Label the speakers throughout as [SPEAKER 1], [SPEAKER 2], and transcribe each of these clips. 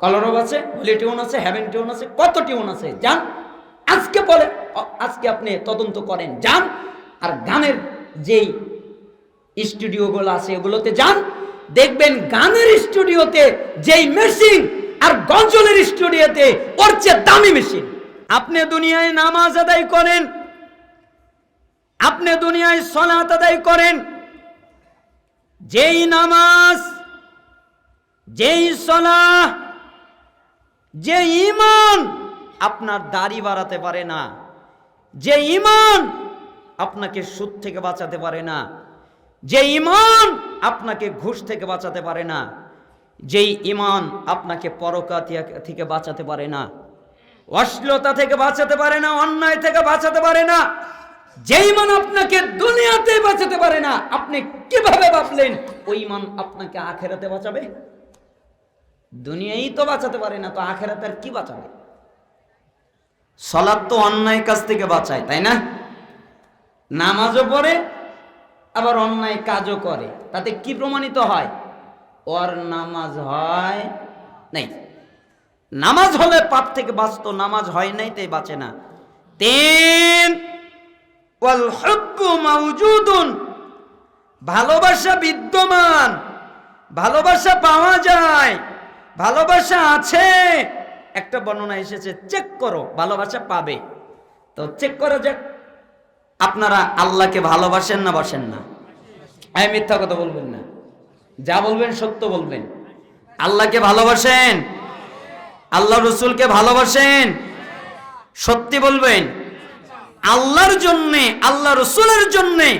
[SPEAKER 1] কলরব আছে holy tune আছে heaven tune আছে, কত টিউন আছে যান আজকে বলে আজকে আপনি তদন্ত করেন যান আর গানের যেই স্টুডিওগুলো আছে, এগুলোতে যান দেখবেন গানের স্টুডিওতে যেই মেশিন আর গজলের স্টুডিওতে ওর চেয়ে দামি মেশিন আপনি দুনিয়ায় নামাজ আদায় করেন, আপনি দুনিয়ায় সলাত আদায় করেন, যেই নামাজ, যেই সলাহ যে ইমান আপনার দাড়ি বাড়াতে পারে না, যে ইমান আপনাকে সুদ থেকে বাঁচাতে পারে না, যে ইমান আপনাকে ঘুষ থেকে বাঁচাতে পারে না যেই ইমান আপনাকে পরকা থেকে বাঁচাতে পারে না, অশ্লীলতা থেকে বাঁচাতে পারে না, অন্যায় থেকে বাঁচাতে পারে না যেই ইমান আপনাকে দুনিয়াতে বাঁচাতে পারে না, আপনি কীভাবে ভাবলেন ওই ইমান আপনাকে আখেরাতে বাঁচাবে? দুনিয়াই তো বাঁচাতে পারে না, তো আখেরাতে আর কি বাঁচাবে? সলাদ তো অন্যায় কাজ থেকে বাঁচায়, তাই না? নামাজও পড়ে, আবার অন্যায় কাজও করে। তাতে কি প্রমাণিত হয়? ওর নামাজ হয় নেই। নামাজ হলে পাপ থেকে বাঁচত, নামাজ হয় নাই, তাই বাঁচে না। তিন মাউজুদুন। ভালোবাসা বিদ্যমান, ভালোবাসা পাওয়া যায়। ভালোবাসা আছে। একটা বর্ণনা এসেছে, চেক করো, ভালোবাসা পাবে। তো চেক করো যে আপনারা আল্লাহকে ভালোবাসেন না বাসেন না। আমি মিথ্যা কথা বলবেন না। যা বলবেন, সত্য বলবেন। আল্লাহকে ভালোবাসেন। আল্লাহ রসুলকে ভালোবাসেন। সত্যি বলবেন, আল্লাহর জন্যে, আল্লাহ রসুলের জন্যে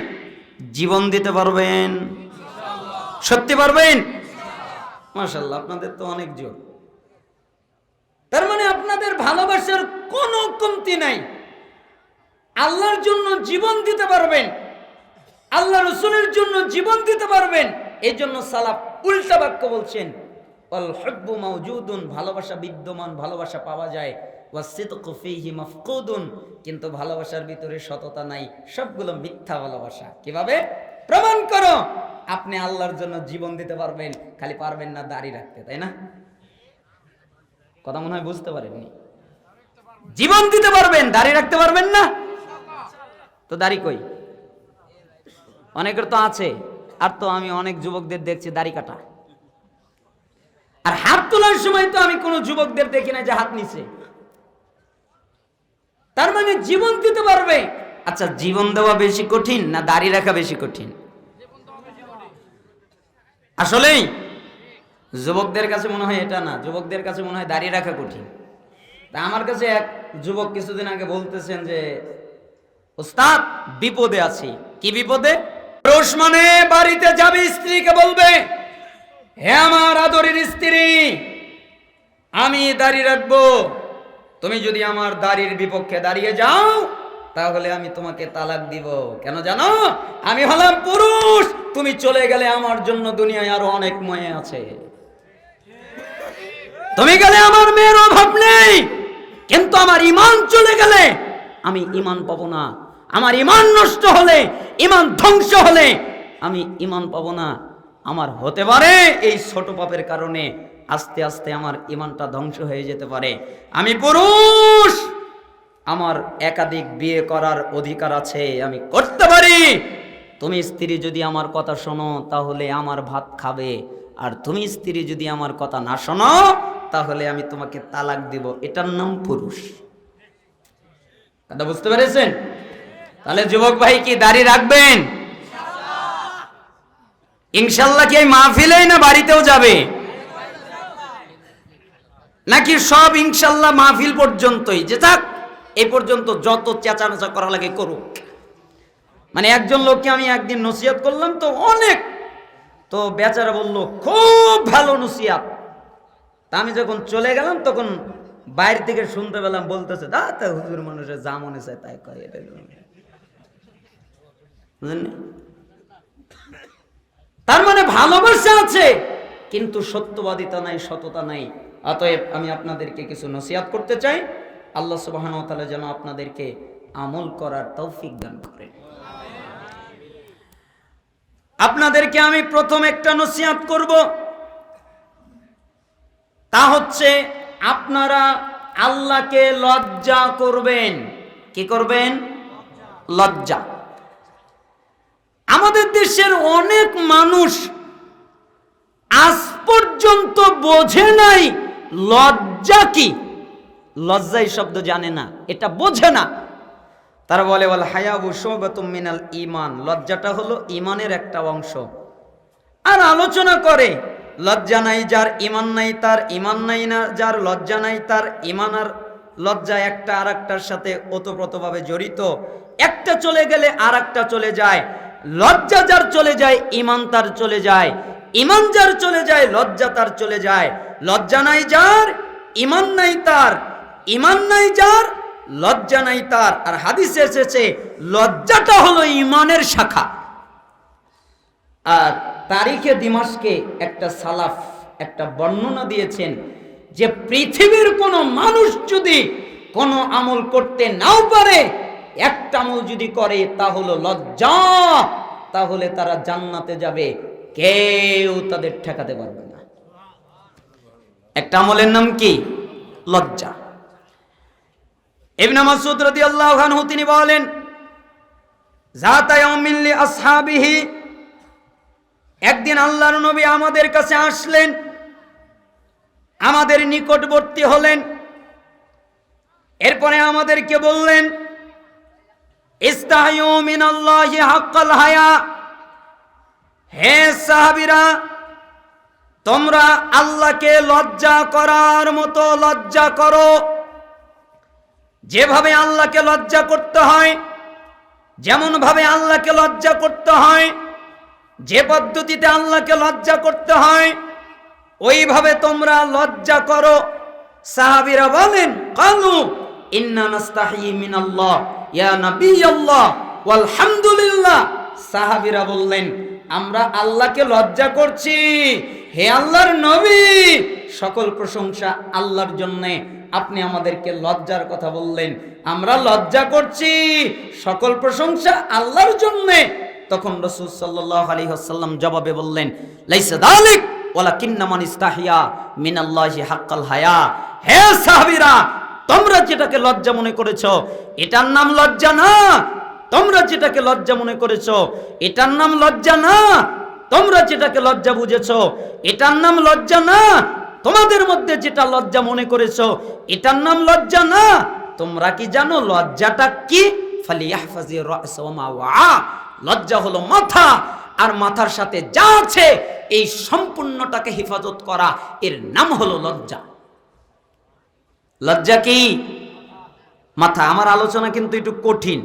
[SPEAKER 1] জীবন দিতে পারবেন। সত্যি পারবেন? মাশাল্লাহ আপনাদের তো অনেক জোর। তার মানে আপনাদের ভালোবাসার কোনো কমতি নাই। আল্লাহর জন্য জীবন দিতে পারবেন, আল্লাহ রসুলের জন্য জীবন দিতে পারবেন, এই জন্য সালাফ উল্টা বাক্য বলছেন অল ভালোবাসা বিদ্যমান, ভালোবাসা পাওয়া যায়। কিন্তু ভালোবাসার ভিতরে সততা নাই, সবগুলো মিথ্যা ভালোবাসা। কীভাবে? প্রমাণ করো। আপনি আল্লাহর জন্য জীবন দিতে পারবেন, খালি পারবেন না, দাড়ি রাখতে, তাই না? কথা মনে হয় বুঝতে পারেননি? জীবন দিতে পারবেন, দাড়ি রাখতে পারবেন না? তো দাড়ি কই? অনেকের তো আছে, আর তো আমি অনেক যুবকদের দেখছি দাড়ি কাটা। আর হাত তোলার সময় তো আমি কোনো যুবকদের দেখি না যে হাত নিছে তার মানে জীবন দিতে পারবে আচ্ছা জীবন দেওয়া বেশি কঠিন না দাড়ি রাখা বেশি কঠিন? আসলেই, যুবকদের কাছে মনে হয় এটা না। যুবকদের কাছে মনে হয় দাড়ি রাখা কঠিন। তা আমার কাছে এক যুবক কিছুদিন আগে বলতেছেন যে, ওস্তাদ, বিপদে আছি। কি বিপদে? পুরুষ মানে বাড়িতে যাবে স্ত্রীকে বলবে, হে আমার আদরের স্ত্রী, আমি দাড়ি রাখব। তুমি যদি আমার দাড়ির বিপক্ষে দাঁড়িয়ে যাও তাহলে আমি তোমাকে তালাক দিব। কেন জানো? আমি হলাম পুরুষ। তুমি চলে গেলে আমার জন্য দুনিয়ায় আরও অনেক মেয়ে আছে। তুমি গেলে আমার মেয়ের অভাব নেই। কিন্তু আমার ইমান চলে গেলে আমি ইমান পাবো না। আমার ইমান নষ্ট হলে, ইমান ধ্বংস হলে আমি ইমান পাবো না। আমার হতে পারে এই ছোট পাপের কারণে আস্তে আস্তে আমার ইমানটা ধ্বংস হয়ে যেতে পারে। আমি পুরুষ! আমার একাধিক বিয়ে করার অধিকার আছে, আমি করতে পারি। তুমি স্ত্রী যদি আমার কথা শোনো, তাহলে আমার ভাত খাবে। আর তুমি স্ত্রী যদি আমার কথা না শোনো, তাহলে আমি তোমাকে তালাক দিব। এটার নাম পুরুষ। কথা বুঝতে পেরেছেন? তাহলে যুবক ভাই কি দাড়ি রাখবেন? ইনশাল্লাহ কি মাহফিলেই না বাড়িতেও যাবে? নাকি সব ইনশাল্লাহ মাহফিল পর্যন্তই? যে থাক। এই পর্যন্ত যত চেঁচামেচা করা লাগে করুক। মানে একজন লোককে আমি একদিন নসিহত করলাম তো অনেক। তো বেচারা বলল, খুব ভালো নসিয়াত তা আমি যখন চলে গেলাম, তখন বাইরে থেকে শুনতে পেলাম, বলতেছে, দা, তা হুজুর মানুষের যা মনে চায় তাই কয়। এটা তার মানে ভালোবাসা আছে, কিন্তু সত্যবাদিতা নাই, সততা নাই। অতএব আমি আপনাদেরকে কিছু নসিহাত করতে চাই। আল্লাহ সুবাহন তাআলা যেন আপনাদেরকে আমল করার তৌফিক দান করেন আপনাদেরকে আমি প্রথম একটা নসিহাত করব। তা হচ্ছে আপনারা আল্লাহকে লজ্জা করবেন। কি করবেন? লজ্জা। আমাদের দেশের অনেক মানুষ আজ পর্যন্ত বোঝে নাই লজ্জা কি? লজ্জা এই শব্দ জানে না, এটা বোঝে না। তারা বলে বলে হায়াবু সৌগতুম মিনাল ইমান লজ্জাটা হলো ইমানের একটা অংশ। আর আলোচনা করে, লজ্জা নাই যার ইমান নাই তার ইমান নাই না, যার লজ্জা নাই তার ইমান আর লজ্জা একটা আর একটার সাথে ওতপ্রোতভাবে জড়িত। একটা চলে গেলে আর একটা চলে যায়। লজ্জা যার চলে যায় ইমান তার চলে যায়। ইমান যার চলে যায়, লজ্জা তার চলে যায়। লজ্জা নাই যার ইমান নাই তার ইমান নাই যার, লজ্জা নাই তার। আর হাদিসে এসেছে, লজ্জাটা হলো ইমানের শাখা। আর তারিখে দিমাসকে একটা সালাফ, একটা বর্ণনা দিয়েছেন যে পৃথিবীর কোনো মানুষ যদি কোনো আমল করতে নাও পারে, একটা আমল যদি করে, তা হলো লজ্জা। তাহলে তারা জান্নাতে যাবে, কেউ তাদের ঠেকাতে পারবে না। একটা আমলের নাম কি? লজ্জা। ইবনে মাসউদ রাদিয়াল্লাহু আনহু তিনি বলেন জাতা ইয়াউমিন লি আসহাবিহি একদিন আল্লাহর নবী আমাদের কাছে আসলেন, আমাদের নিকটবর্তী হলেন, এরপরে আমাদেরকে বললেন, ইস্তাহিউ মিনাল্লাহি হাক্কাল হায়া হে সাহাবীরা, তোমরা আল্লাহকে লজ্জা করার মতো লজ্জা করো। যেভাবে আল্লাহকে লজ্জা করতে হয় যেমন ভাবে আল্লাহকে লজ্জা করতে হয়, যে পদ্ধতিতে আল্লাহকে লজ্জা করতে হয়, ওইভাবে তোমরা লজ্জা করো। সাহাবিরা বলেন, কালু সাহাবীরা বললেন, আমরা আল্লাহকে লজ্জা করছি। হে আল্লাহর নবী, সকল প্রশংসা আল্লাহর জন্যে। আপনি আমাদেরকে লজ্জার কথা বললেন, আমরা লজ্জা করছি। সকল প্রশংসা আল্লাহর জন্যে। তখন রসুল সাল্লাহ আলী হাসাল্লাম জবাবে বললেন, লাইসা দালিক ওলা কিন্নামান ইস্তাহিয়া মিনাল্লাহি হাক্কাল হায়া। হে সাহাবীরা, তোমরা যেটাকে লজ্জা মনে করেছ, এটার নাম লজ্জা না। তোমরা যেটাকে লজ্জা মনে করেছ, এটার নাম লজ্জা না। তোমরা যেটাকে লজ্জা বুঝেছ, এটার নাম লজ্জা না। তোমাদের মধ্যে যেটা লজ্জা মনে করেছ, এটার নাম লজ্জা না। তোমরা কি জানো লজ্জাটা কি? লজ্জা হলো মাথা, আর মাথার সাথে যা আছে, এই সম্পূর্ণটাকে হেফাজত করা, এর নাম হলো লজ্জা। লজ্জা কি? মাথা, আমার আলোচনা কিন্তু একটু কঠিন।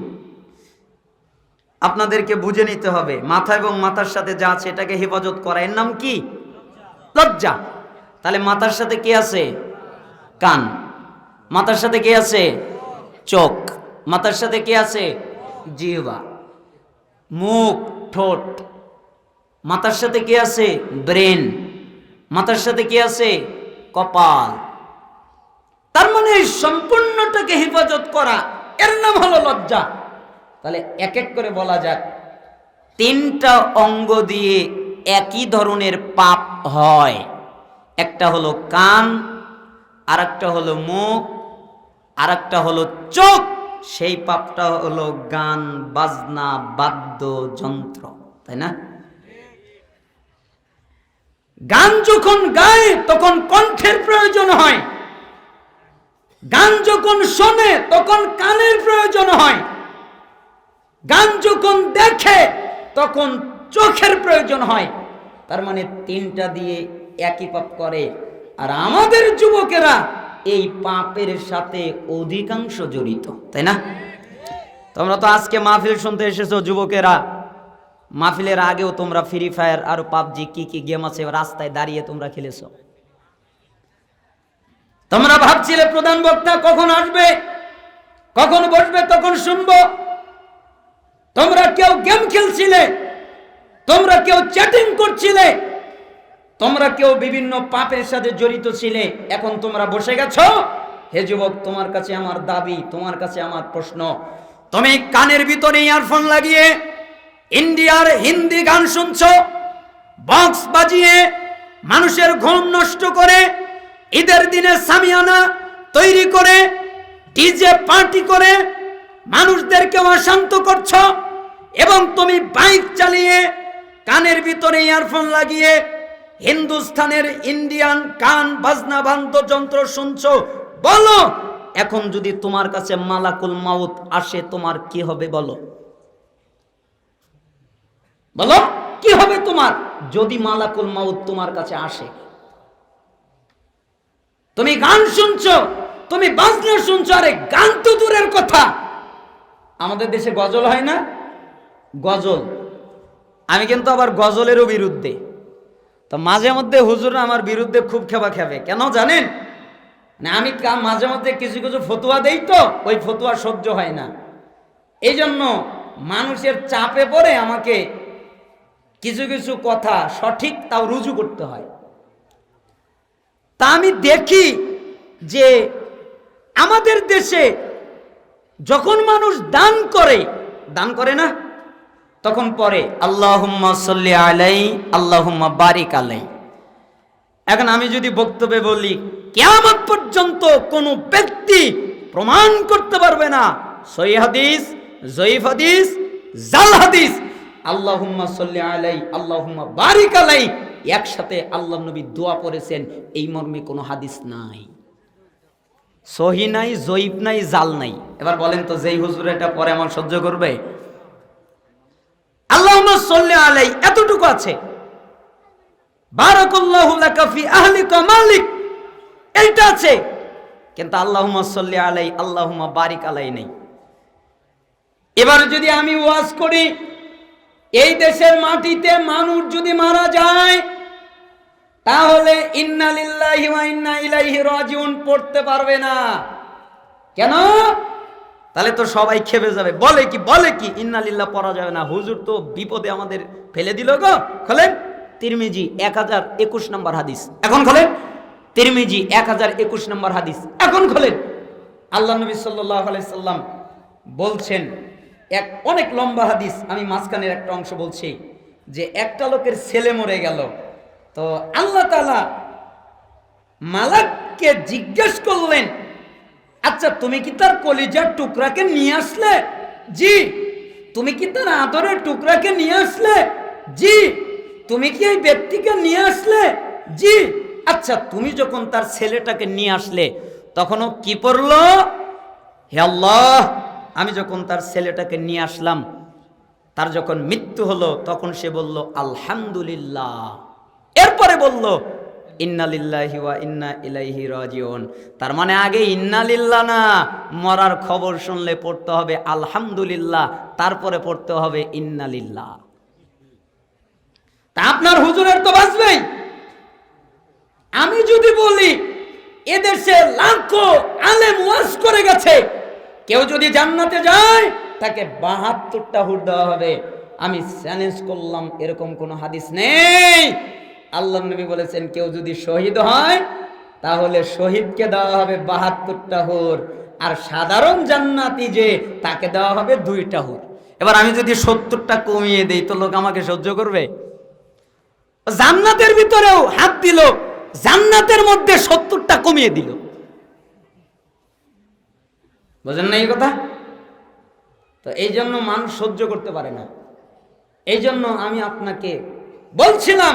[SPEAKER 1] আপনাদেরকে বুঝে নিতে হবে। মাথা এবং মাথার সাথে যা আছে এটাকে হেফাজত করা। এর নাম কি? লজ্জা। তাহলে মাথার সাথে কি আছে? কান। মাথার সাথে কে আছে? চোখ। মাথার সাথে কে আছে? জিহ্বা। মুখ, ঠোঁট। মাথার সাথে কি আছে? ব্রেন। মাথার সাথে কি আছে? কপাল। তার মানে সম্পূর্ণটাকে হেফাজত করা। এর নাম হলো লজ্জা। তাহলে এক এক করে বলা যাক। তিনটা অঙ্গ দিয়ে একই ধরনের পাপ হয়। একটা হলো কান আর একটা হলো মুখ আর একটা হলো চোখ। সেই পাপটা হলো গান, বাজনা বাদ্য যন্ত্র তাই না? গান যখন গায়, তখন কণ্ঠের প্রয়োজন হয়। গান যখন শোনে, তখন কানের প্রয়োজন হয়। গান যখন দেখে, তখন চোখের প্রয়োজন হয়। তার মানে তিনটা দিয়ে একই পাপ করে। আর আমাদের যুবকেরা এই পাপের সাথে অধিকাংশ জড়িত, তাই না? তোমরা তো আজকে মাহফিল শুনতে এসেছ যুবকেরা। মাহফিলের আগেও তোমরা ফ্রি ফায়ার আর পাবজি কি কি গেম আছে রাস্তায় দাঁড়িয়ে তোমরা খেলেছো। তোমরা ভাবছিলে প্রধান বক্তা কখন আসবে, কখন বসবে, তখন শুনব। তোমরা কেউ গেম খেলছিলে, তোমরা কেউ চ্যাটিং করছিলে, তোমরা কেউ বিভিন্ন পাপের সাথে জড়িত ছিলে, এখন তোমরা বসে গেছো? হে যুবক, তোমার কাছে আমার দাবি, তোমার কাছে আমার প্রশ্ন। তুমি কানের ভিতরে ইয়ারফোন লাগিয়ে ইন্ডিয়ার হিন্দি গান শুনছো, বক্স বাজিয়ে মানুষের ঘুম নষ্ট করে, ঈদের দিনে সামিয়ানা তৈরি করে, ডিজে পার্টি করে মানুষদেরকে অশান্ত করছ? এবং তুমি বাইক চালিয়ে কানের ভিতরে ইয়ারফোন লাগিয়ে হিন্দুস্থানের ইন্ডিয়ান কান বাজনা বাদ্যযন্ত্র শুনছো, বলো। এখন যদি তোমার কাছে মালাকুল মাউত আসে, তোমার কি হবে বলো? বলো, কি হবে তোমার? যদি মালাকুল মাউত তোমার কাছে আসে। তুমি গান শুনছো, তুমি বাজনা শুনছো, আরে গান তো দূরের কথা। আমাদের দেশে গজল হয় না? গজল। আমি কিন্তু আবার গজলেরও বিরুদ্ধে। তো মাঝে মধ্যে হুজুর আমার বিরুদ্ধে খুব খেবা খেবে কেন জানেন? না আমি মাঝে মধ্যে কিছু কিছু ফতুয়া দেই তো, ওই ফতুয়া সহ্য হয় না। এই জন্য মানুষের চাপে পড়ে আমাকে কিছু কিছু কথা সঠিক তাও রুজু করতে হয়। তা আমি দেখি যে আমাদের দেশে যখন মানুষ দান করে দান করে না তখন পরে, আল্লাহুম্মা সাল্লি আলাই, আল্লাহুম্মা বারিক আলাই। এখন আমি যদি বক্তব্যে বলি, কেয়ামত পর্যন্ত কোনো ব্যক্তি প্রমাণ করতে পারবে না, সহি হাদিস, জয়ীফ হাদিস, জাল হাদিস, আল্লাহুম্মা সাল্লি আলাই, আল্লাহুম্মা বারিক আলাই, একসাথে আল্লাহ নবী দোয়া পড়েছেন, এই মর্মে কোনো হাদিস নাই। সহি নাই, জয়ীফ নাই, জাল নাই। এবার বলেন তো, যেই হুজুর এটা পরে আমার সহ্য করবে? আল্লাহুম্মা সাল্লি আলাই এতটুকু আছে। বারাকাল্লাহু ফি মালিক, এইটা আছে। কিন্তু আল্লাহুম্মা সাল্লি আলাই আল্লাহুম্মা বারিক আলাই নেই। এবার যদি আমি ওয়াজ করি, এই দেশের মাটিতে মানুষ যদি মারা যায়, তাহলে ইন্না ইলাইহি রাজিউন, পড়তে পারবে না। কেন? তাহলে তো সবাই খেপে যাবে। বলে কি বলে কি? ইন্না লিল্লাহ পড়া যাবে না। হুজুর তো বিপদে আমাদের ফেলে দিল গো। খোলেন? তিরমিজি এক হাজার একুশ নম্বর হাদিস। এখন খোলেন? তিরমিজি এক হাজার একুশ নম্বর হাদিস। এখন খোলেন? আল্লাহ নবী সাল্লাম বলছেন, এক অনেক লম্বা হাদিস, আমি মাঝখানের একটা অংশ বলছি, যে একটা লোকের ছেলে মরে গেল। তো আল্লাহ তাআলা মালাককে জিজ্ঞেস করলেন আচ্ছা তুমি কি তার কলিজার টুকরাকে নিয়ে আসলে? জি। তুমি কি তার আদরের টুকরাকে নিয়ে আসলে? জি। তুমি কি এই ব্যক্তিকে নিয়ে আসলে? জি। আচ্ছা তুমি যখন তার ছেলেটাকে নিয়ে আসলে তখনও কি পড়ল? হে আল্লাহ, আমি যখন তার ছেলেটাকে নিয়ে আসলাম, তার যখন মৃত্যু হলো, তখন সে বলল, আলহামদুলিল্লাহ। এরপরে বলল ইন্না ইলাইহি রাজিউন। তার মানে আগে ইন্নালিল্লাহ না, মরার খবর শুনলে পড়তে হবে আলহামদুলিল্লাহ, তারপরে পড়তে হবে ইন্নালিল্লাহ। তা আপনার হুজুরের তো বাঁচবেই আমি যদি বলি, এদেশে লাখো আলেম ওয়াজ করে গেছে, কেউ যদি জান্নাতে যায়, তাকে বাহাত্তরটা হুর দেওয়া হবে। আমি চ্যালেঞ্জ করলাম, এরকম কোনো হাদিস নেই। আল্লাহ নবী বলেছেন, কেউ যদি শহীদ হয়, তাহলে শহীদকে দেওয়া হবে বাহাত্তরটা হুর। আর সাধারণ জান্নাতি যে, তাকে দেওয়া হবে দুইটা হুর। এবার আমি যদি সত্তরটা কমিয়ে দেই, তো লোক আমাকে সহ্য করবে? জান্নাতের ভিতরেও হাত দিল, জান্নাতের মধ্যে সত্তরটা কমিয়ে দিল। বোঝেন না এই কথা? তো এই জন্য মানুষ সহ্য করতে পারে না। এই জন্য আমি আপনাকে বলছিলাম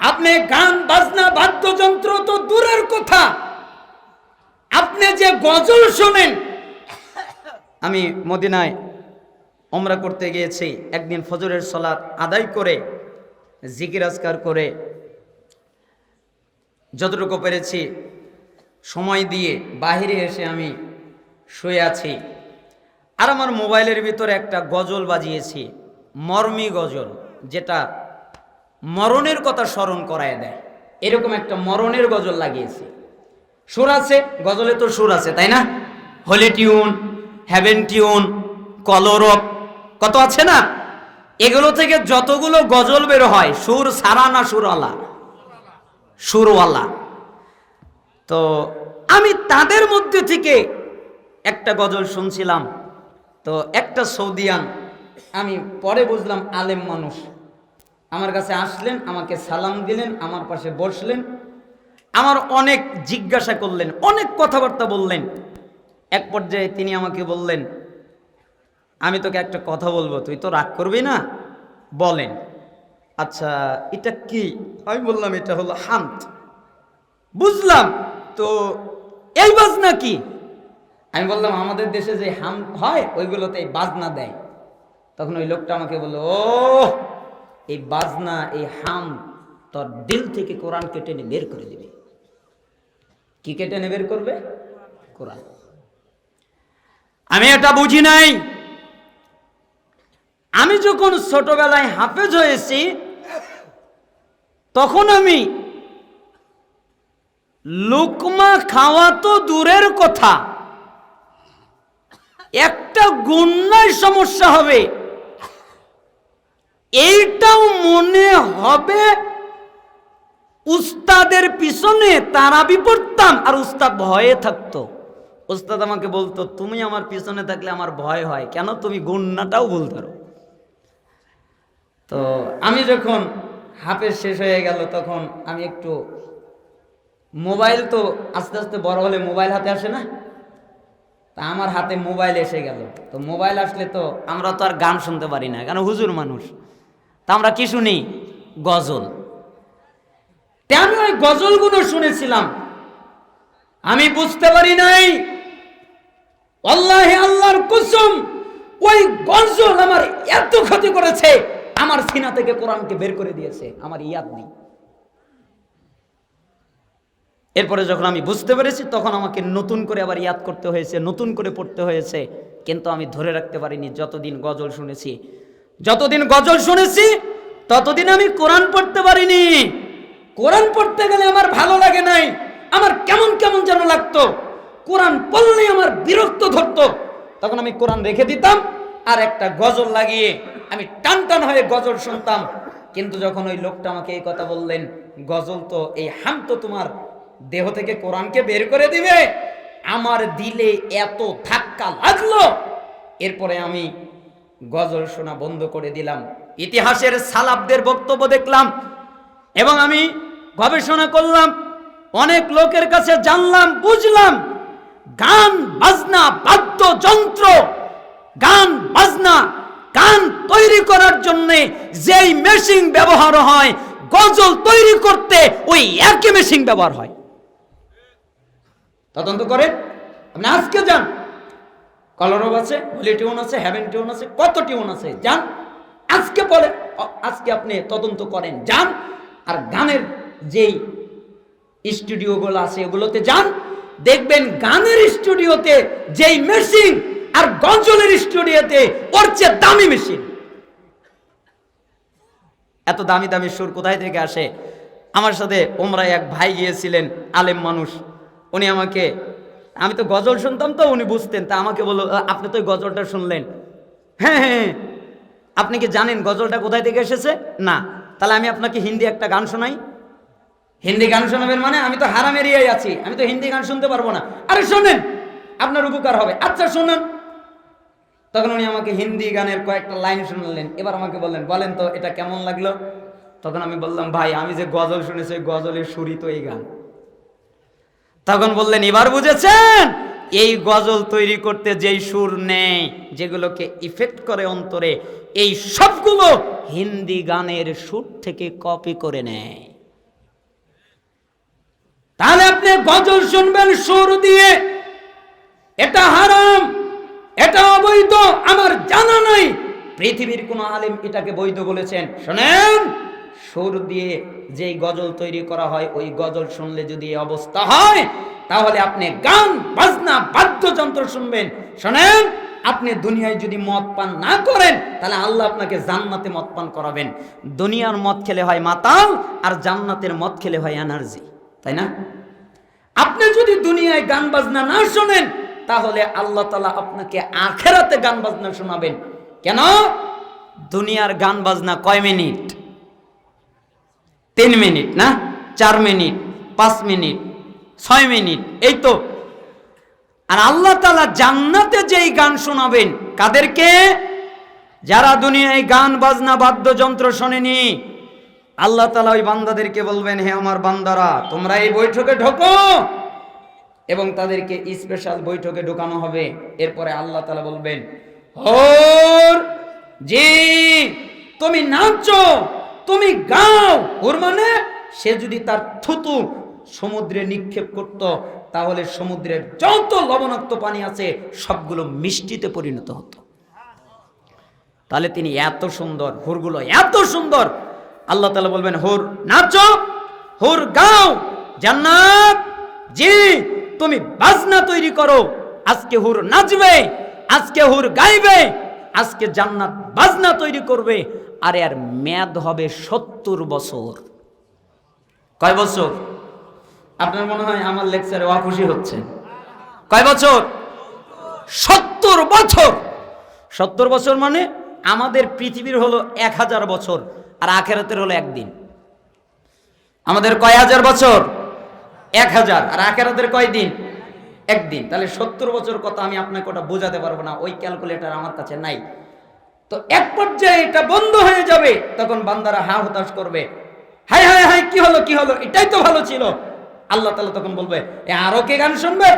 [SPEAKER 1] আপনি গান, বাজনা, বাদ্যযন্ত্র তো দূরের কথা। আপনি যে গজল শোনেন, আমি মদিনায় ওমরা করতে গিয়েছি, একদিন ফজরের সলাৎ আদায় করে, জিকির আজকার করে, যতটুকু পেরেছি, সময় দিয়ে বাহিরে এসে আমি শুয়ে আছি। আর আমার মোবাইলের ভিতরে একটা গজল বাজিয়েছি, মর্মী গজল, যেটা মরণের কথা স্মরণ করায় দেয়। এরকম একটা মরণের গজল লাগিয়েছি। সুর আছে, গজলে তো সুর আছে, তাই না? হোলি টিউন, হ্যাভেন টিউন, কলরব, কত আছে না? এগুলো থেকে যতগুলো গজল বের হয়, সুর সারা না সুরওয়ালা? সুরওয়ালা। তো আমি তাদের মধ্যে থেকে একটা গজল শুনছিলাম। তো একটা সৌদিয়ান, আমি পরে বুঝলাম আলেম মানুষ। আমার কাছে আসলেন, আমাকে সালাম দিলেন, আমার পাশে বসলেন, আমার অনেক জিজ্ঞাসা করলেন, অনেক কথাবার্তা বললেন। এক পর্যায়ে তিনি আমাকে বললেন, আমি তোকে একটা কথা বলব, তুই তো রাগ করবি না? বলেন আচ্ছা এটা কি? আমি বললাম, এটা হলো হান্ত। বুঝলাম, তো এই বাজনা কি? আমি বললাম, আমাদের দেশে যে হাম হয় ওইগুলোতে বাজনা দেয়। তখন ওই লোকটা আমাকে বলল ও এই বাজনা, এই হাম তোর দিল থেকে কোরআন কেটে নিয়ে বের করে দিবে। কি কেটে নিয়ে বের করবে? কোরআন। আমি এটা বুঝি নাই। আমি যখন ছোটবেলায় হাফেজ হয়েছি, তখন আমি লুকমা খাওয়া তো দূরের কথা। একটা গুন্নায় সমস্যা হবে। এইটাও মনে হবে উস্তাদের পিছনে তারাবি পড়তাম আর উস্তাদ ভয়ে থাকতো। উস্তাদ আমাকে বলতো, তুমি আমার পিছনে থাকলে আমার ভয় হয়। কেন? তুমি গুন্নাটাও বলতে তো আমি যখন হাফেজ শেষ হয়ে গেল, তখন আমি একটু মোবাইল তো আস্তে আস্তে বড় হলে মোবাইল হাতে আসে না? তা আমার হাতে মোবাইল এসে গেল। তো মোবাইল আসলে তো আমরা তো আর গান শুনতে পারি না, কেন? হুজুর মানুষ। তা আমরা কি শুনি? গজল। আমি ওই গজলগুলো শুনেছিলাম। আমি বুঝতে পারি নাই। আল্লাহে আল্লাহর কুসুম ওই গজল আমার এত ক্ষতি করেছে, আমার সিনা থেকে কোরআনকে বের করে দিয়েছে, আমার ইয়াদ নেই। এরপরে যখন আমি বুঝতে পেরেছি, তখন আমাকে নতুন করে আবার ইয়াদ করতে হয়েছে, নতুন করে পড়তে হয়েছে, কিন্তু আমি ধরে রাখতে পারিনি, যতদিন গজল শুনেছি যতদিন গজল শুনেছি, ততদিন আমি কোরআন পড়তে পারিনি। কোরআন পড়তে গেলে আমার ভালো লাগে নাই, আমার কেমন কেমন যেন লাগতো। কোরআন পড়লে আমার বিরক্ত ধরতো। তখন আমি কোরআন রেখে দিতাম, আর একটা গজল লাগিয়ে আমি টান টান হয়ে গজল শুনতাম। কিন্তু যখন ওই লোকটা আমাকে এই কথা বললেন, গজল তো, এই হাম তো তোমার দেহ থেকে কোরআনকে বের করে দিবে। আমার দিলে এত ধাক্কা লাগল। এরপরে আমি গজল শোনা বন্ধ করে দিলাম। ইতিহাসের সালাবদের বক্তব্য দেখলাম এবং আমি গবেষণা করলাম, অনেক লোকের কাছে জানলাম, বুঝলাম, গান, বাজনা, বাদ্যযন্ত্র, গান, বাজনা, গান তৈরি করার জন্য যেই মেশিন ব্যবহার হয়, গজল তৈরি করতে ওই একই মেশিন ব্যবহার হয়। তদন্ত করে আপনি আজকে যান। কলরব আছে হোলি টিউন আছে হ্যাভেন টিউন আছে, কত টিউন আছে যান আজকে বলে আজকে আপনি তদন্ত করেন যান আর গানের যেই স্টুডিওগুলো আছে, এগুলোতে যান দেখবেন গানের স্টুডিওতে যেই মেশিন আর গঞ্জলের স্টুডিওতে ওর চেয়ে দামি মেশিন এত দামি দামি সুর কোথায় থেকে আসে? আমার সাথে ওমরা এক ভাই গিয়েছিলেন, আলেম মানুষ। উনি আমাকে আমি তো গজল শুনতাম তো, উনি বুঝতেন। তা আমাকে বলল আপনি তো ওই গজলটা শুনলেন। হ্যাঁ হ্যাঁ হ্যাঁ। আপনি কি জানেন গজলটা কোথায় থেকে এসেছে? না। তাহলে আমি আপনাকে হিন্দি একটা গান শোনাই। হিন্দি গান শোনাবেন মানে আমি তো হারাম এরিয়ায় আছি। আমি তো হিন্দি গান শুনতে পারব না। আরে, শোনেন! আপনার উপকার হবে। আচ্ছা শোনেন। তখন উনি আমাকে হিন্দি গানের কয়েকটা লাইন শুনলেন। এবার আমাকে বললেন, বলেন তো, এটা কেমন লাগল? তখন আমি বললাম, ভাই, আমি যে গজল শুনেছি গজলের সুরই তো এই গান। তখন বললেন, এবার বুঝেছেন? এই গজল তৈরি করতে যেই সুর নেই, যেগুলোকে ইফেক্ট করে অন্তরে, এই সবগুলো হিন্দি গানের সুর থেকে কপি করে নেয়। তাহলে আপনি গজল শুনবেন সুর দিয়ে। এটা হারাম, এটা অবৈধ, আমার জানা নাই। পৃথিবীর কোন আলেম এটাকে বৈধ বলেছেন। শোনেন সুর দিয়ে যেই গজল তৈরি করা হয়, ওই গজল শুনলে যদি অবস্থা হয়, তাহলে আপনি গান, বাজনা, বাদ্যযন্ত্র শুনবেন। শোনেন, আপনি দুনিয়ায় যদি মদ পান না করেন, তাহলে আল্লাহ আপনাকে জান্নাতে মদ পান করাবেন। দুনিয়ার মদ খেলে হয় মাতাল, আর জান্নাতের মদ খেলে হয় এনার্জি। তাই না? আপনি যদি দুনিয়ায় গান, বাজনা না শোনেন, তাহলে আল্লাহ তালা আপনাকে আখেরাতে গান, বাজনা শোনাবেন। কেন? দুনিয়ার গান, বাজনা কয় মিনিট? তিন মিনিট, না? চার মিনিট, পাঁচ মিনিট, ছয় মিনিট, এই তো। আর আল্লাহ তালা জান্নাতে যেই গান শোনাবেন, কাদেরকে? যারা দুনিয়ায় গান, বাজনা, বাদ্যযন্ত্র শোনেনি, আল্লাহ তালা ওই বান্দাদেরকে বলবেন, হে আমার বান্দারা, তোমরা এই বৈঠকে ঢোকো। এবং তাদেরকে স্পেশাল বৈঠকে ঢোকানো হবে। এরপরে আল্লাহ তালা বলবেন, হোর, জি, তুমি নাচো। তুমি গাও। ওর মানে সে যদি তার থুতু সমুদ্রে নিক্ষেপ করত, তাহলে সমুদ্রের যত লবণাক্ত পানি আছে সবগুলো মিষ্টিতে পরিণত হতো। তাহলে তিনি এত সুন্দর, হুরগুলো এত সুন্দর। আল্লাহ তালা বলবেন, হুর, নাচো, হুর গাও, জান্নাত, জি, তুমি বাজনা তৈরি করো, আজকে হুর নাচবে, আজকে হুর গাইবে, আজকে জান্নাত বাজনা তৈরি করবে। আর এর মেয়াদ হবে সত্তর বছর। কয় বছর? আপনার মনে হয় আমার লেকচারে অখুশি হচ্ছে। কয় বছর? সত্তর বছর। সত্তর বছর মানে আমাদের পৃথিবীর হলো এক হাজার বছর আর আখেরাতের হলো একদিন। আমাদের কয় হাজার বছর? এক হাজার। আর আখেরাতের কয় দিন? একদিন। তাহলে সত্তর বছর কথা আমি আপনাকে ওটা বোঝাতে পারব না। ওই ক্যালকুলেটর আমার কাছে নাই। তো এক পর্যায়ে এটা বন্ধ হয়ে যাবে, তখন বান্দারা হা হতাশ করবে। হাই হাই হাই কি হলো কি হলো? এটাই তো ভালো ছিল। আল্লাহ তালা তখন বলবে, এ আরও কে গান শুনবে?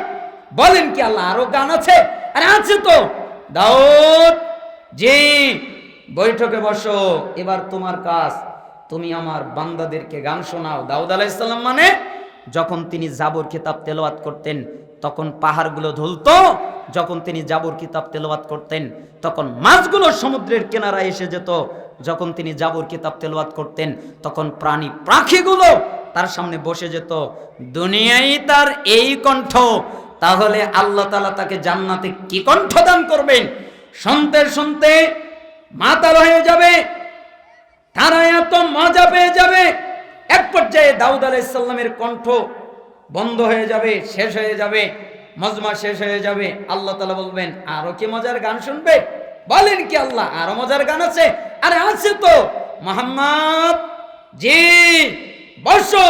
[SPEAKER 1] বলেন কি আল্লাহ, আরও গান আছে? আরে আছে তো। দাউদ, জি, বৈঠকে বসো, এবার তোমার কাজ। তুমি আমার বান্দাদেরকে গান শোনাও। দাউদ আলাইসাল্লাম মানে যখন তিনি জাবর খেতাব তেলাওয়াত করতেন তখন পাহাড়গুলো ধুলতো। যখন তিনি জাবর কিতাব তেলাওয়াত করতেন, তখন মাছগুলো সমুদ্রের কিনারায় এসে যেত। যখন তিনি জাবর কিতাব তেলাওয়াত করতেন, তখন প্রাণী পাখিগুলো তার সামনে বসে যেত। দুনিয়াই তার এই কণ্ঠ। তাহলে আল্লাহ তালা তাকে জান্নাতে কি কণ্ঠ দান করবেন? শুনতে শুনতে মাতাল হয়ে যাবে, তারা এত মজা পেয়ে যাবে। এক পর্যায়ে দাউদ আলাইসাল্লামের কণ্ঠ বন্ধ হয়ে যাবে, শেষ হয়ে যাবে, মজমা শেষ হয়ে যাবে। আল্লাহ তালা বলবেন, আরও কি মজার গান শুনবে? বলেন কি আল্লাহ, আরও মজার গান আছে? আরে আছে তো। মোহাম্মদ, জি, বসো।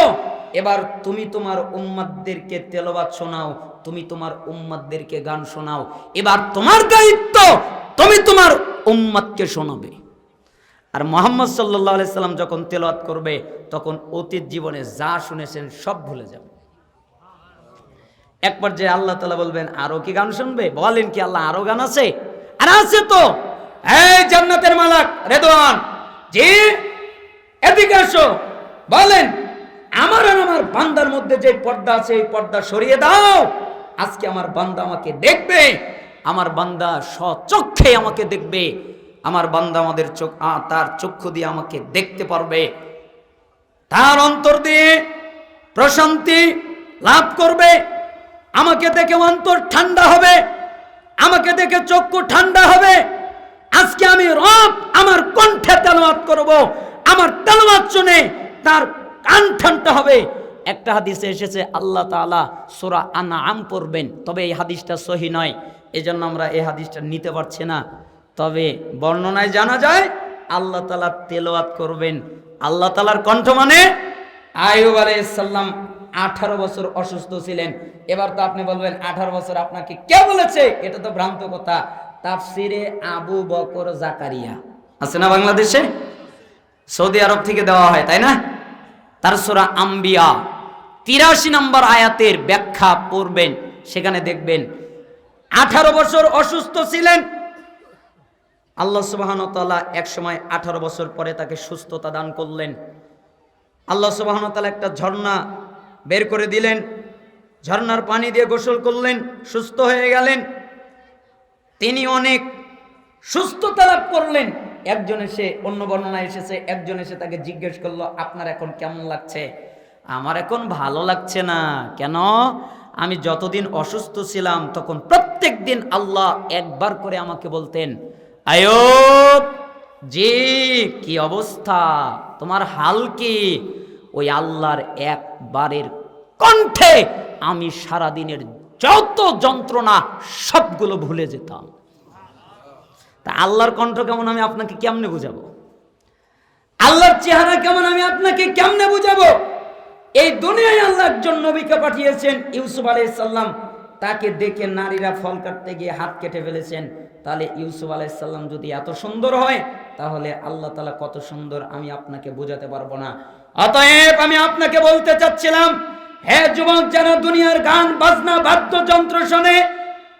[SPEAKER 1] এবার তুমি তোমার উম্মাদদেরকে তেলবাদ শোনাও, তুমি তোমার উম্মাদদেরকে গান শোনাও। এবার তোমার দায়িত্ব, তুমি তোমার উম্মাদকে শোনাবে। আর মোহাম্মদ সাল্লাহ সাল্লাম যখন তেলাওয়াত করবে, তখন অতীত জীবনে যা শুনেছেন সব ভুলে যাবে। এক পর্যায়ে আল্লাহ তালা বলবেন, আরও কি গান শুনবে? বলেন কি, আল্লাহ আরও গান আছে? আর আছে তো। এই জান্নাতের মালাক রেদওয়ান, জি, এদিকে আসো। বলেন, আমার আর আমার বান্দার মধ্যে যে পর্দা আছে, এই পর্দা সরিয়ে দাও। আজকে আমার বান্দা আমাকে দেখবে। আমার বান্দা সচক্ষে আমাকে দেখবে। আমার বান্দা আমাদের চোখ তার চক্ষু দিয়ে আমাকে দেখতে পারবে। তার অন্তর দিয়ে প্রশান্তি লাভ করবে। আমাকে দেখে অন্তর ঠান্ডা হবে, আমাকে দেখে চক্ষু ঠান্ডা হবে। আজকে আমি রব আমার কণ্ঠে তেলাওয়াত করব। আমার তেলাওয়াত শুনে তার কান ঠান্ডা হবে। একটা হাদিসে এসেছে, আল্লাহ তালা সোরা সূরা আনআম পড়বেন, তবে এই হাদিসটা সহি নয়। এজন্য আমরা এই হাদিসটা নিতে পারছি না। তবে বর্ণনায় জানা যায়, আল্লাহ তালা তেলাওয়াত করবেন। আল্লাহ তাআলার কণ্ঠ মানে আয়ুব আলাইসাল্লাম আঠারো বছর অসুস্থ ছিলেন। এবার তো আপনি বলবেন, আঠারো বছর আপনাকে কে বলেছে? এটা তো ভ্রান্ত কথা। তাফসিরে আবু বকর জাকারিয়া। আছে না বাংলাদেশে? সৌদি আরব থেকে দেওয়া হয়, তাই না? তার সোরা আম্বিয়া। তিরাশি নম্বর আয়াতের ব্যাখ্যা পড়বেন, সেখানে দেখবেন, আঠারো বছর অসুস্থ ছিলেন। আল্লাহ এক সময় আঠারো বছর পরে তাকে সুস্থতা দান করলেন। আল্লাহ সুবাহনতালা একটা ঝর্ণা বের করে দিলেন, ঝর্ণার পানি দিয়ে গোসল করলেন, সুস্থ হয়ে গেলেন। তিনি অনেক সুস্থতা লাভ করলেন। একজন এসে, অন্য বর্ণনা এসেছে, একজন এসে তাকে জিজ্ঞেস করল, আপনার এখন কেমন লাগছে? আমার এখন ভালো লাগছে না। কেন? আমি যতদিন অসুস্থ ছিলাম, তখন প্রত্যেক দিন আল্লাহ একবার করে আমাকে বলতেন, আয়ব, জি, কি অবস্থা? তোমার হাল কি? ওই আল্লাহর একবারের কণ্ঠে আমি সারাদিনের যত যন্ত্রণা সবগুলো ভুলে যেতাম। তা আল্লাহর কণ্ঠ কেমন আমি আপনাকে কেমনে বুঝাবো? আল্লাহর চেহারা কেমন আমি আপনাকে কেমনে বুঝাবো? এই দুনিয়ায় আল্লাহ একজন নবীকে পাঠিয়েছেন, ইউসুফ আলাইহিস সালাম। তাকে দেখে নারীরা ফল কাটতে গিয়ে হাত কেটে ফেলেছেন। তাহলে ইউসুফ আলাইসাল্লাম যদি এত সুন্দর হয়, তাহলে আল্লাহ তালা কত সুন্দর আমি আপনাকে বোঝাতে পারব না। অতএব আমি আপনাকে বলতে চাচ্ছিলাম, হে যুবক যারা দুনিয়ার গান, বাজনা, বাদ্যযন্ত্র শোনে।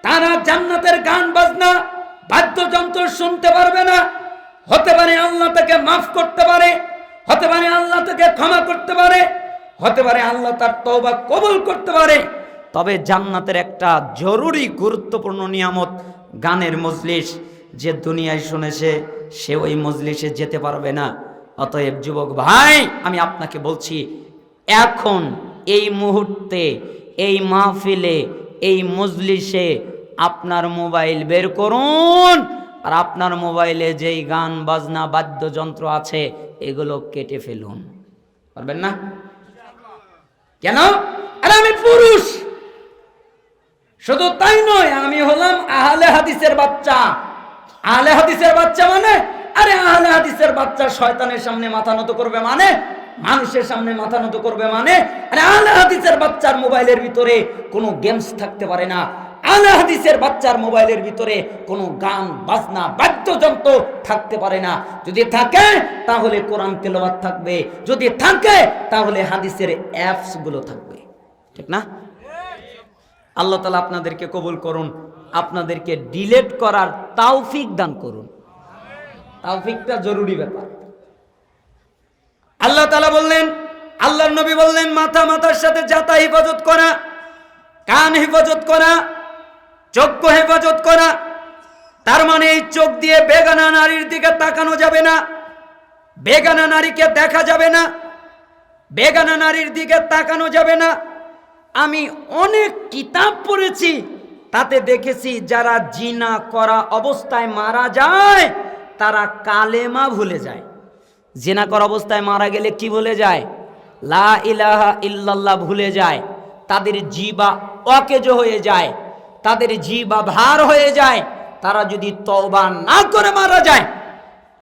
[SPEAKER 1] তারা জান্নাতের গান, বাজনা, বাদ্যযন্ত্র শুনতে পারবে না। হতে পারে আল্লাহ তাকে মাফ করতে পারে, হতে পারে আল্লাহ তাকে ক্ষমা করতে পারে, হতে পারে আল্লাহ তার তওবা কবুল করতে পারে। তবে জান্নাতের একটা জরুরি, গুরুত্বপূর্ণ নিয়ামত গানের মজলিস যে দুনিয়ায় শুনেছে সে ওই মজলিসে যেতে পারবে না। অতএব যুবক ভাই, আমি আপনাকে বলছি, এখন এই মুহূর্তে, এই মাহফিলে, এই মজলিসে আপনার মোবাইল বের করুন আর আপনার মোবাইলে যেই গান, বাজনা, বাদ্যযন্ত্র আছে, এগুলো কেটে ফেলুন। পারবেন না? কেন? আরে আমি পুরুষ। শুধু তাই নয়, আমি হলাম আহলে হাদিসের বাচ্চা। আহলে হাদিসের বাচ্চা মানে আরে আহলে হাদিসের বাচ্চা শয়তানের সামনে মাথা নত করবে মানে? মানুষের সামনে মাথা নত করবে মানে? আরে আহলে হাদিসের বাচ্চার মোবাইলের ভিতরে কোনো গেমস থাকতে পারে না। আহলে হাদিসের বাচ্চার মোবাইলের ভিতরে কোনো গান, বাজনা, বাদ্যযন্ত্র থাকতে পারে না। যদি থাকে, তাহলে কোরআন তেলাওয়াত থাকবে। যদি থাকে, তাহলে হাদিসের অ্যাপসগুলো থাকবে। ঠিক না? আল্লাহ তালা আপনাদেরকে কবুল করুন, আপনাদেরকে ডিলেট করার তাওফিক দান করুন। তাওফিকটা জরুরি ব্যাপার। আল্লাহ তালা বললেন, আল্লাহর নবী বললেন, মাথা মাথার সাথে যাতা হেফাজত করা, কান হেফাজত করা চক্ষু হেফাজত করা, তার মানে এই চোখ দিয়ে বেগানা নারীর দিকে তাকানো যাবে না, বেগানা নারীকে দেখা যাবে না, বেগানা নারীর দিকে তাকানো যাবে না। আমি অনেক কিতাব পড়েছি, তাতে দেখেছি যারা জিনা করা অবস্থায় মারা যায় তারা কালেমা ভুলে যায়। জেনাকর করা অবস্থায় মারা গেলে কি ভুলে যায়? লা ইলাহা ইল্লাল্লাহ ভুলে যায়। তাদের জিবা অকেজ হয়ে যায়। তাদের জিবা ভার হয়ে যায়। তারা যদি তওবা না করে মারা যায়